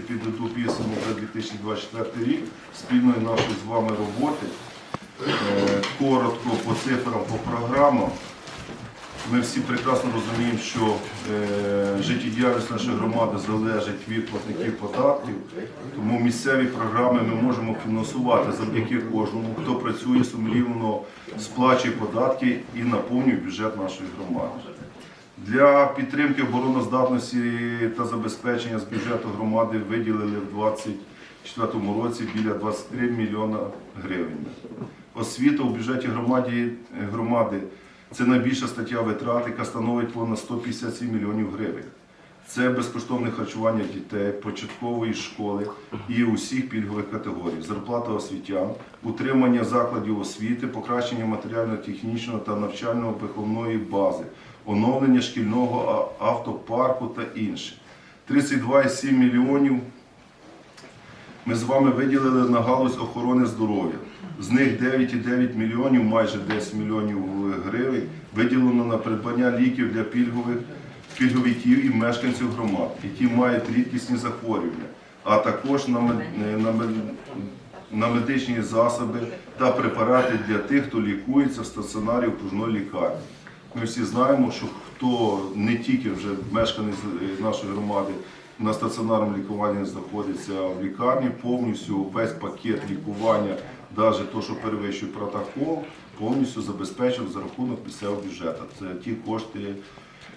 підведу підсумок за 2024 рік спільної нашої з вами роботи. Е, Коротко по цифрам, по програмам. Ми всі прекрасно розуміємо, що е, життєдіяльність нашої громади залежить від платників податків, тому місцеві програми ми можемо фінансувати завдяки кожному, хто працює сумлівно, сплачує податки і наповнює бюджет нашої громади. Для підтримки обороноздатності та забезпечення з бюджету громади виділили в 2024 році біля 23 мільйона гривень. Освіта у бюджеті громаді, громади це найбільша стаття витрат, яка становить понад 157 мільйонів гривень. Це безкоштовне харчування дітей, початкової школи і усіх пільгових категорій, зарплата освітян, утримання закладів освіти, покращення матеріально-технічного та навчально-виховної бази, оновлення шкільного автопарку та інше. 32,7 мільйонів ми з вами виділили на галузь охорони здоров'я. З них 9,9 мільйонів, майже 10 мільйонів гривень, виділено на придбання ліків для пільгових пільговиків і мешканців громад, які мають рідкісні захворювання, а також на, мед- на, мед- на медичні засоби та препарати для тих, хто лікується в стаціонарі окружної лікарні. Ми всі знаємо, що хто не тільки вже мешканець е, нашої громади на стаціонарному лікуванні знаходиться в лікарні, повністю весь пакет лікування, навіть те, що перевищує протокол, повністю забезпечив за рахунок місцевого бюджету. Це ті кошти,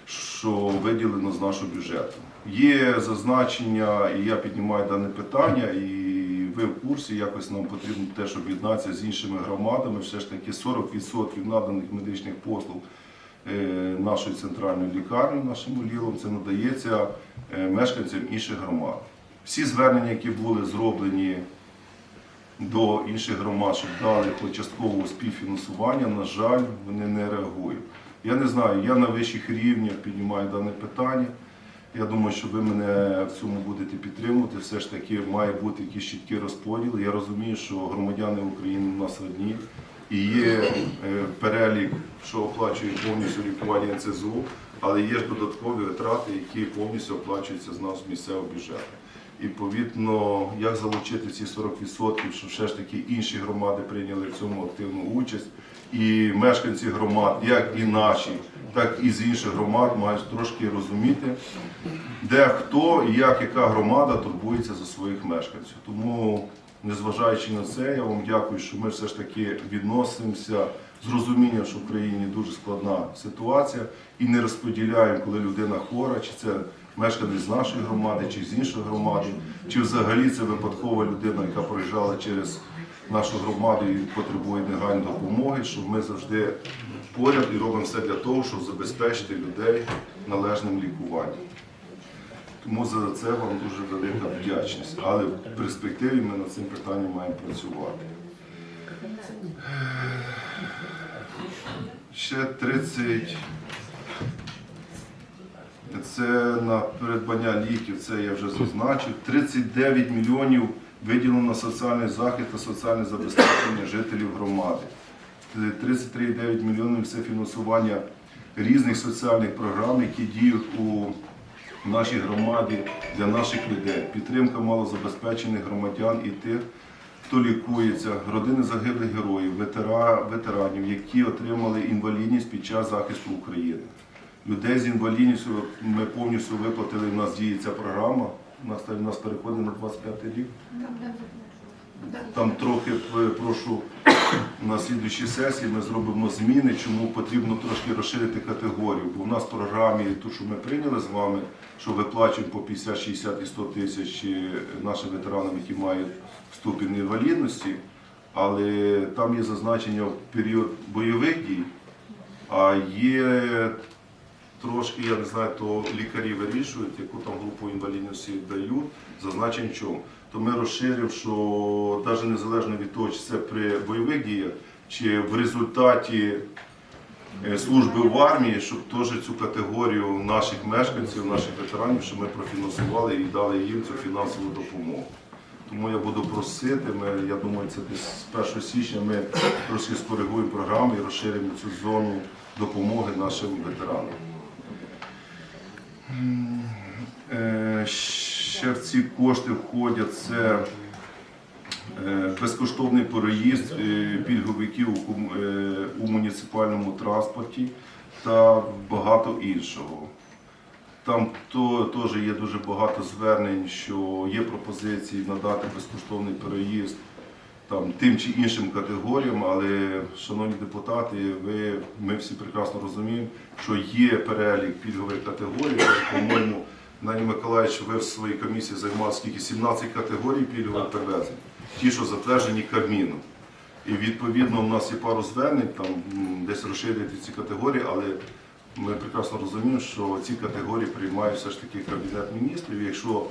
що виділено з нашого бюджету. Є зазначення, і я піднімаю дане питання, і ви в курсі, якось нам потрібно теж об'єднатися з іншими громадами. Все ж таки 40% наданих медичних послуг е, нашої центральної лікарні, нашим лілом, це надається е, мешканцям інших громад. Всі звернення, які були зроблені до інших громад, щоб дали часткового співфінансування, на жаль, вони не реагують. Я не знаю, я на вищих рівнях піднімаю дане питання. Я думаю, що ви мене в цьому будете підтримувати. Все ж таки має бути якийсь чіткий розподіл. Я розумію, що громадяни України у нас одні. І є е, перелік, що оплачує повністю лікування НЦЗУ, але є ж додаткові витрати, які повністю оплачуються з нас з місцевого бюджету. І відповідно, як залучити ці 40%, щоб все ж таки інші громади прийняли в цьому активну участь. І мешканці громад, як і наші, так і з інших громад, мають трошки розуміти, де хто і як яка громада турбується за своїх мешканців. Тому, незважаючи на це, я вам дякую, що ми все ж таки відносимося з розумінням, що в країні дуже складна ситуація, і не розподіляємо, коли людина хвора, чи це мешканець з нашої громади, чи з іншої громади, чи взагалі це випадкова людина, яка проїжджала через нашу громаду потребує негайної допомоги, щоб ми завжди поряд і робимо все для того, щоб забезпечити людей належним лікуванням. Тому за це вам дуже велика вдячність. Але в перспективі ми над цим питанням маємо працювати. Ще 30. Це на придбання ліків, це я вже зазначив. 39 мільйонів виділено на соціальний захист та соціальне забезпечення жителів громади. 33,9 мільйонів це фінансування різних соціальних програм, які діють у нашій громаді для наших людей. Підтримка малозабезпечених громадян і тих, хто лікується, родини загиблих героїв, ветера- ветеранів, які отримали інвалідність під час захисту України. Людей з інвалідністю ми повністю виплатили. У нас діє ця програма. У нас, у нас переходить на 25 рік. Там трохи е, прошу на слідуючій сесії ми зробимо зміни, чому потрібно трошки розширити категорію. Бо в нас в програмі, ту, що ми прийняли з вами, що виплачуємо по 50, 60 і 100 тисяч е, нашим ветеранам, які мають ступінь інвалідності, але там є зазначення в період бойових дій, а є трошки, я не знаю, то лікарі вирішують, яку там групу інвалідності дають, зазначень чому. То ми розширив, що навіть незалежно від того, чи це при бойових діях, чи в результаті е, служби в армії, щоб теж цю категорію наших мешканців, наших ветеранів, щоб ми профінансували і дали їм цю фінансову допомогу. Тому я буду просити, ми, я думаю, це десь з 1 січня ми трошки скоригуємо програму і розширимо цю зону допомоги нашим ветеранам. Е, Ще в ці кошти входять це е, безкоштовний переїзд е, пільговиків у муніципальному транспорті та багато іншого. Там теж є дуже багато звернень, що є пропозиції надати безкоштовний переїзд там, тим чи іншим категоріям, але, шановні депутати, ви, ми всі прекрасно розуміємо, що є перелік пільгових категорій. По-моєму, Нані Миколаївич, ви в своїй комісії займали скільки 17 категорій пільгових перевезень, ті, що затверджені Кабміном. І відповідно у нас є пару звернень, там десь розширити ці категорії, але ми прекрасно розуміємо, що ці категорії приймає все ж таки Кабінет міністрів. Якщо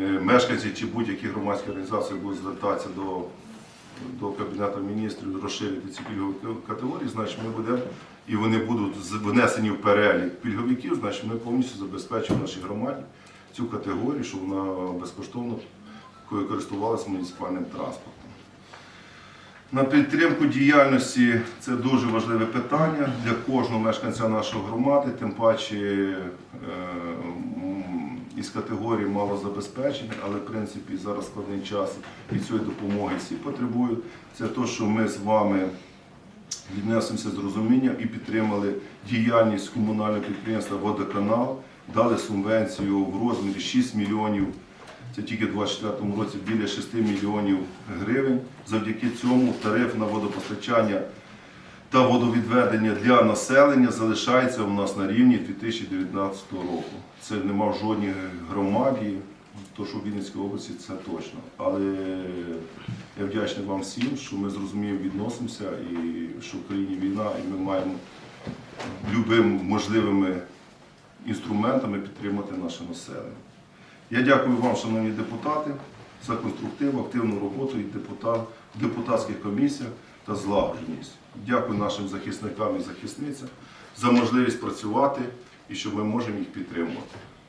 е, мешканці чи будь-які громадські організації будуть звертатися до, до Кабінету міністрів, розширити ці пільгові категорії, значить ми будемо і вони будуть внесені в перелік пільговиків, значить ми повністю забезпечимо нашій громаді цю категорію, щоб вона безкоштовно користувалася муніципальним транспортом. На підтримку діяльності це дуже важливе питання для кожного мешканця нашої громади, тим паче е, із категорії малозабезпечених, але в принципі зараз складний час і цієї допомоги всі потребують. Це те, що ми з вами віднесемося з розумінням і підтримали діяльність комунального підприємства Водоканал, дали субвенцію в розмірі 6 мільйонів. Це тільки в 2024 році біля 6 мільйонів гривень. Завдяки цьому тариф на водопостачання та водовідведення для населення залишається у нас на рівні 2019 року. Це нема в жодній громаді, то що в Вінницькій області це точно. Але я вдячний вам всім, що ми зрозуміємо відносимося і що в країні війна, і ми маємо любими можливими інструментами підтримати наше населення. Я дякую вам, шановні депутати, за конструктивну, активну роботу і в депутатських комісіях та злагодженість. Дякую нашим захисникам і захисницям за можливість працювати і що ми можемо їх підтримувати.